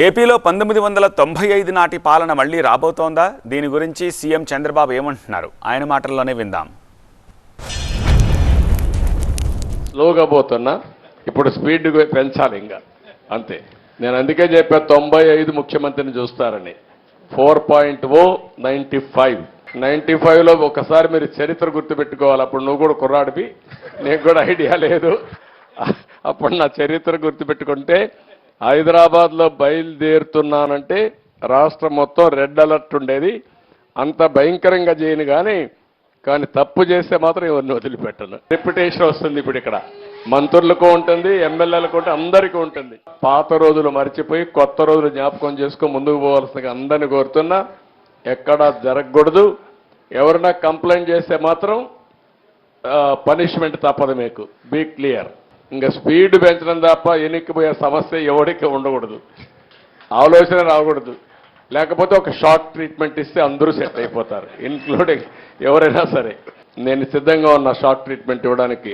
ఏపీలో పంతొమ్మిది వందల తొంభై ఐదు నాటి పాలన మళ్ళీ రాబోతోందా? దీని గురించి సీఎం చంద్రబాబు ఏమంటున్నారు? ఆయన మాటల్లోనే విందాం. స్లోగా పోతున్నా ఇప్పుడు స్పీడ్ పెంచాలి ఇంకా. అంతే. నేను అందుకే చెప్పా తొంభై ఐదు ముఖ్యమంత్రిని చూస్తారని. Four point O ninety five. Ninety ఫైవ్లో ఒకసారి మీరు చరిత్ర గుర్తుపెట్టుకోవాలి. అప్పుడు నువ్వు కూడా కుర్రాడివి. నీకు కూడా ఐడియా లేదు. అప్పుడు నా చరిత్ర గుర్తుపెట్టుకుంటే హైదరాబాద్లో బయలుదేరుతున్నానంటే రాష్ట్రం మొత్తం రెడ్ అలర్ట్ ఉండేది. అంత భయంకరంగా చేయను కానీ కానీ తప్పు చేస్తే మాత్రం ఎవరిని వదిలిపెట్టను. రెప్యుటేషన్ వస్తుంది ఇప్పుడు ఇక్కడ. మంత్రులకు ఉంటుంది ఎమ్మెల్యేలకు ఉంటుంది అందరికీ ఉంటుంది. పాత రోజులు మర్చిపోయి కొత్త రోజులు జ్ఞాపకం చేసుకొని ముందుకు పోవాల్సిందిగా అందరిని కోరుతున్నా. ఎక్కడా జరగకూడదు. ఎవరైనా కంప్లైంట్ చేస్తే మాత్రం పనిష్మెంట్ తప్పదు మీకు. బీ క్లియర్ ఇంకా స్పీడ్ పెంచడం తప్ప ఎన్నికపోయే సమస్య ఎవరికి ఉండకూడదు. ఆలోచన రాకూడదు. లేకపోతే ఒక షార్ట్ ట్రీట్మెంట్ ఇస్తే అందరూ సెట్ అయిపోతారు ఇన్క్లూడింగ్ ఎవరైనా సరే. నేను సిద్ధంగా ఉన్న షార్ట్ ట్రీట్మెంట్ ఇవ్వడానికి.